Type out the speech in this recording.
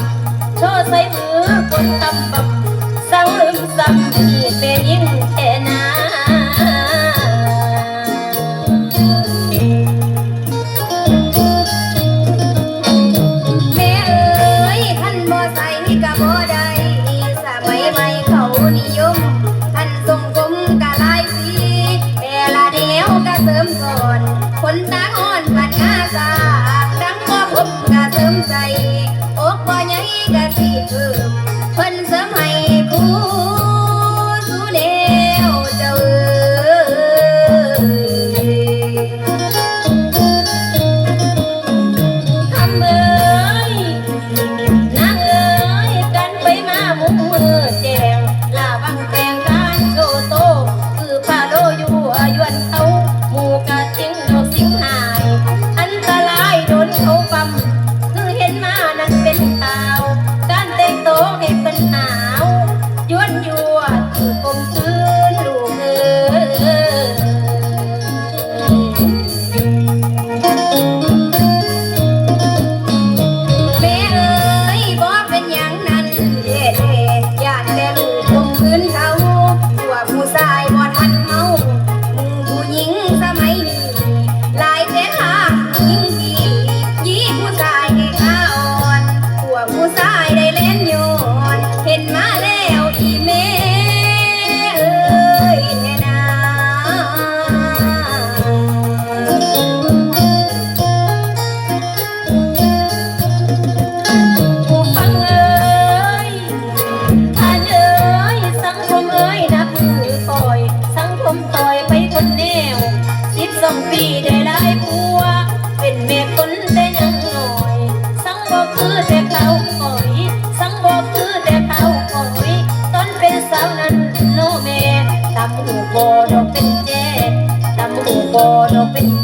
ำโชว์ใส่มือคนตำบับสังลืมซ้ำมีเป็นยิ่งแค่นาแม่เอ๋ยท่านบ่ใส่กะบ่ไดสมัยใม่เขานิยมท่านทรงกลมกะลซีแต่ละแนวกะเสริมก่นคนตา Oh. บ่ดกเป็นแจตำหูบ่ดอกเป็น